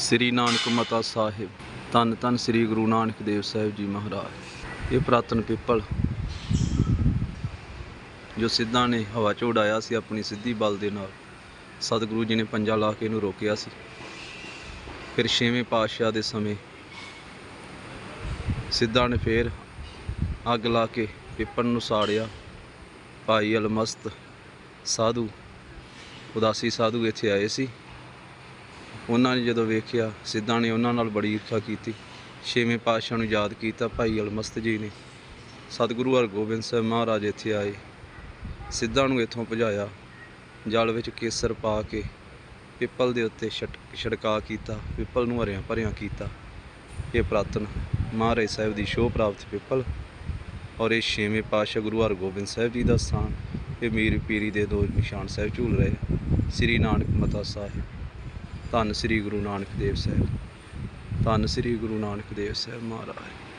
ਸ੍ਰੀ ਨਾਨਕ ਮਤਾ ਸਾਹਿਬ, ਧੰਨ ਧੰਨ ਸ੍ਰੀ ਗੁਰੂ ਨਾਨਕ ਦੇਵ ਸਾਹਿਬ ਜੀ ਮਹਾਰਾਜ। ਇਹ ਪ੍ਰਾਤਨ ਪਿੱਪਲ, ਜੋ ਸਿੱਧਾਂ ਨੇ ਹਵਾ 'ਚ ਉਡਾਇਆ ਸੀ ਆਪਣੀ ਸਿੱਧੀ ਬਲ ਦੇ ਨਾਲ, ਸਤਿਗੁਰੂ ਜੀ ਨੇ ਪੰਜਾ ਲਾ ਕੇ ਇਹਨੂੰ ਰੋਕਿਆ ਸੀ। ਫਿਰ ਛੇਵੇਂ ਪਾਤਸ਼ਾਹ ਦੇ ਸਮੇਂ ਸਿੱਧਾਂ ਨੇ ਫੇਰ ਅੱਗ ਲਾ ਕੇ ਪਿੱਪਲ ਨੂੰ ਸਾੜਿਆ। ਭਾਈ ਅਲਮਸਤ ਸਾਧੂ, ਉਦਾਸੀ ਸਾਧੂ ਇੱਥੇ ਆਏ ਸੀ। ਉਹਨਾਂ ਨੇ ਜਦੋਂ ਵੇਖਿਆ, ਸਿੱਧਾਂ ਨੇ ਉਹਨਾਂ ਨਾਲ ਬੜੀ ਈਰਖਾ ਕੀਤੀ। ਛੇਵੇਂ ਪਾਤਸ਼ਾਹ ਨੂੰ ਯਾਦ ਕੀਤਾ, ਭਾਈ ਅਲਮਸਤ ਜੀ ਨੇ। ਸਤਿਗੁਰੂ ਹਰਗੋਬਿੰਦ ਸਾਹਿਬ ਮਹਾਰਾਜ ਇੱਥੇ ਆਏ। ਸਿੱਧਾਂ ਨੂੰ ਇੱਥੋਂ ਭਜਾਇਆ, ਜਲ ਵਿੱਚ ਕੇਸਰ ਪਾ ਕੇ ਪਿੱਪਲ ਦੇ ਉੱਤੇ ਛਟ, ਛੜਕਾ ਕੀਤਾ, ਪਿੱਪਲ ਨੂੰ ਹਰਿਆਂ ਭਰਿਆਂ ਕੀਤਾ। ਇਹ ਪ੍ਰਾਤਨ ਮਹਾਰਾਜ ਸਾਹਿਬ ਦੀ ਸ਼ੋਅ ਪ੍ਰਾਪਤ ਪਿੱਪਲ ਔਰ ਇਹ ਛੇਵੇਂ ਪਾਤਸ਼ਾਹ ਗੁਰੂ ਹਰਗੋਬਿੰਦ ਸਾਹਿਬ ਜੀ ਦਾ ਸਥਾਨ, ਇਹ ਮੀਰ ਪੀਰੀ ਦੇ ਦੋ ਨਿਸ਼ਾਨ ਸਾਹਿਬ ਝੂਲ ਰਹੇ, ਸ੍ਰੀ ਨਾਨਕ ਮਤਾ ਸਾਹਿਬ। ਧੰਨ ਸ੍ਰੀ ਗੁਰੂ ਨਾਨਕ ਦੇਵ ਸਾਹਿਬ। ਧੰਨ ਸ੍ਰੀ ਗੁਰੂ ਨਾਨਕ ਦੇਵ ਸਾਹਿਬ ਮਹਾਰਾਜ।